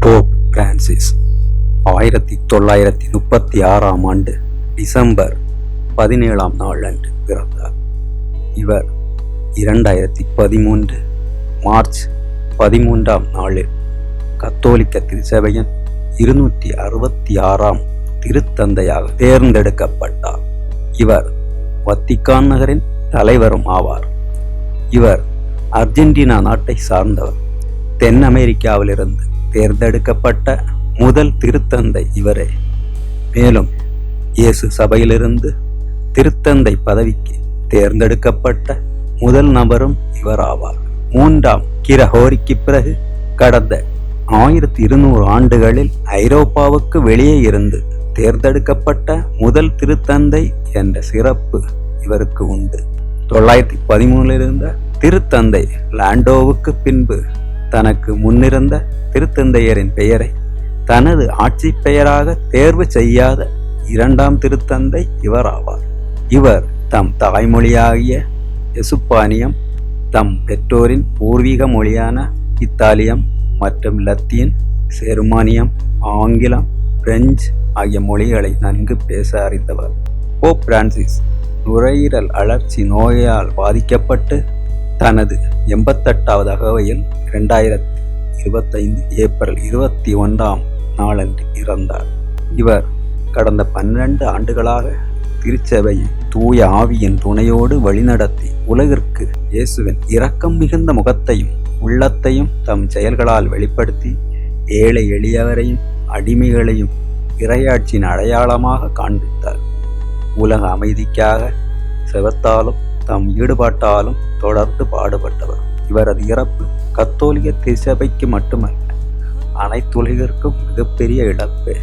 Pope Francis ஆயிரத்தி தொள்ளாயிரத்தி முப்பத்தி ஆறாம் ஆண்டு டிசம்பர் பதினேழாம் நாள் அன்று பிறந்தார். இவர் இரண்டாயிரத்தி பதிமூன்று மார்ச் பதிமூன்றாம் நாளில் கத்தோலிக்க திருச்சபையின் இருநூற்றி அறுபத்தி ஆறாம் திருத்தந்தையாக தேர்ந்தெடுக்கப்பட்டார். இவர் வத்திக்கான் நகரின் தலைவரும் ஆவார். இவர் அர்ஜென்டினா நாட்டை சார்ந்தவர். தென் அமெரிக்காவிலிருந்து தேர்ந்தெடுக்கப்பட்ட முதல் திருத்தந்தை இவரே. மேலும் இயேசு சபையிலிருந்து திருத்தந்தை பதவிக்கு தேர்ந்தெடுக்கப்பட்ட முதல் நபரும் இவராவார். மூன்றாம் கிரஹோரிக்கு பிறகு கடந்த ஆயிரத்தி இருநூறு ஆண்டுகளில் ஐரோப்பாவுக்கு வெளியே இருந்து தேர்ந்தெடுக்கப்பட்ட முதல் திருத்தந்தை என்ற சிறப்பு இவருக்கு உண்டு. தொள்ளாயிரத்தி பதிமூணில் இருந்த திருத்தந்தை லாண்டோவுக்கு பின்பு தனக்கு முன்னிருந்த திருத்தந்தையரின் பெயரை தனது ஆட்சி பெயராக தேர்வு செய்யாத இரண்டாம் திருத்தந்தை இவர் ஆவார். இவர் தம் தாய்மொழியாகிய எசுப்பானியம் தம் பெற்றோரின் பூர்வீக மொழியான இத்தாலியம் மற்றும் லத்தீன் செருமானியம் ஆங்கிலம் பிரெஞ்சு ஆகிய மொழிகளை நன்கு பேச அறிந்தவர். போப் பிரான்சிஸ் நுரையீரல் அழற்சி நோயால் பாதிக்கப்பட்டு தனது எண்பத்தெட்டாவது அகவையில் இரண்டாயிரத்தி இருபத்தைந்து ஏப்ரல் இருபத்தி ஒன்றாம் நாளன்று இறந்தார். இவர் கடந்த பன்னிரண்டு ஆண்டுகளாக திருச்சபையை தூய ஆவியின் துணையோடு வழிநடத்தி உலகிற்கு இயேசுவின் இரக்கம் மிகுந்த முகத்தையும் உள்ளத்தையும் தம் செயல்களால் வெளிப்படுத்தி ஏழை எளியவரையும் அடிமைகளையும் இரையாட்சியின் அடையாளமாக காண்பித்தார். உலக அமைதிக்காக செவத்தாலும் தம் ஈடுபாட்டாலும் தொடர்ந்து பாடுபட்டவர். இவரது இறப்பு கத்தோலிக்க திருச்சபைக்கு மட்டுமல்ல அனைத்துலகிற்கும் மிகப்பெரிய இழப்பு.